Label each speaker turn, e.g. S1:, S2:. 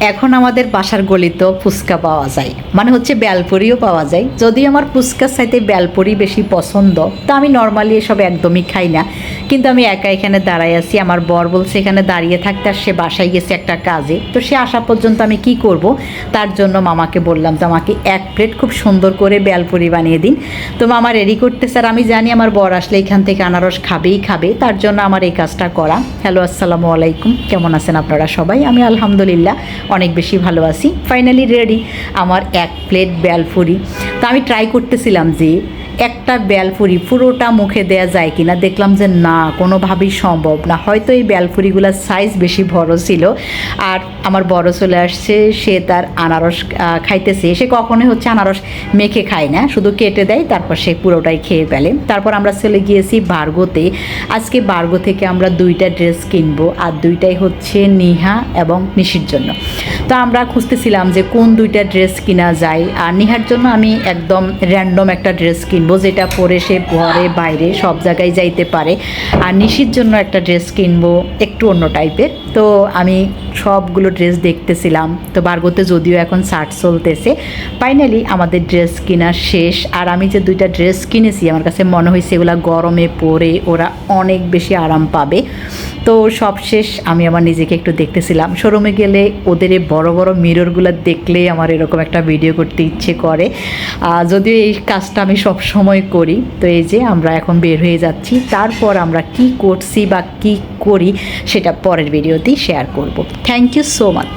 S1: এখন আমাদের বাসার গলিতেও ফুচকা পাওয়া যায়। মানে হচ্ছে বেলপুরিও পাওয়া যায়। যদি আমার ফুচকার সাথে বেলপুরি বেশি পছন্দ, তো আমি নর্মালি এসব একদমই খাই না। কিন্তু আমি একা এখানে দাঁড়াই আছি, আমার বর বলছে এখানে দাঁড়িয়ে থাকতে আর সে বাসায় গেছে একটা কাজে। তো সে আসা পর্যন্ত আমি কি করব? তার জন্য মামাকে বললাম যে, আমাকে এক প্লেট খুব সুন্দর করে বেলপুরি বানিয়ে দিন। তো মামা রেডি করতে স্যার আমি জানি আমার বর আসলে এখান থেকে আনারস খাবেই খাবে। তার জন্য আমার এই কাজটা করা। হ্যালো আসসালামু আলাইকুম। কেমন আছেন আপনারা সবাই? আমি আলহামদুলিল্লাহ অনেক বেশি ভালো আছি ফাইনালি রেডি আমার এক প্লেট বেলফুরি তো আমি ট্রাই করতেছিলাম যে একটা বেলপুরি পুরোটা মুখে দেয়া যায় কিনা দেখলাম যে না, কোনোভাবেই সম্ভব না। হয়তো এই বেলপুরিগুলোর সাইজ বেশি বড় ছিল আর আমার বড় চলে আসছে, সে তার আনারস খাইতেছে। সে কখনোই হচ্ছে আনারস মেখে খায় না, শুধু কেটে দেয়, তারপর সে পুরোটাই খেয়ে ফেলে। তারপর আমরা চলে গিয়েছি বার্গোতে। আজকে বার্গো থেকে আমরা দুইটা ড্রেস কিনবো আর দুইটাই হচ্ছে নিহা এবং নিশির জন্য। তো আমরা খুঁজতেছিলাম যে কোন দুইটা ড্রেস কিনা যায়। আর নিহার জন্য আমি একদম র্যান্ডম একটা ড্রেস কিনবো। যেটা পরে সে ঘরে, বাইরে সব জায়গায় যাইতে পারে। আর নিশির জন্য একটা ড্রেস কিনবো, একটু অন্য টাইপের তো আমি সবগুলো ড্রেস দেখতেছিলাম। তো বার্গোতে যদিও এখন শার্ট চলতেছে ফাইনালি আমাদের ড্রেস কেনা শেষ। আর আমি যে দুইটা ড্রেস কিনেছি, আমার কাছে মনে হয়েছে এগুলো গরমে পরে ওরা অনেক বেশি আরাম পাবে। তো সবশেষ আমি আমার নিজেকে একটু দেখতেছিলাম। শোরুমে গেলে ওদের এই বড় বড় মিররগুলো দেখলেই আমার এরকম একটা ভিডিও করতে ইচ্ছে করে। যদিও এই কাজটা আমি সব সময় করি। তো এই যে আমরা এখন বের হয়ে যাচ্ছি। তারপর আমরা কি করছি বা কি করি সেটা পরের ভিডিওতেই শেয়ার করব। Thank you so much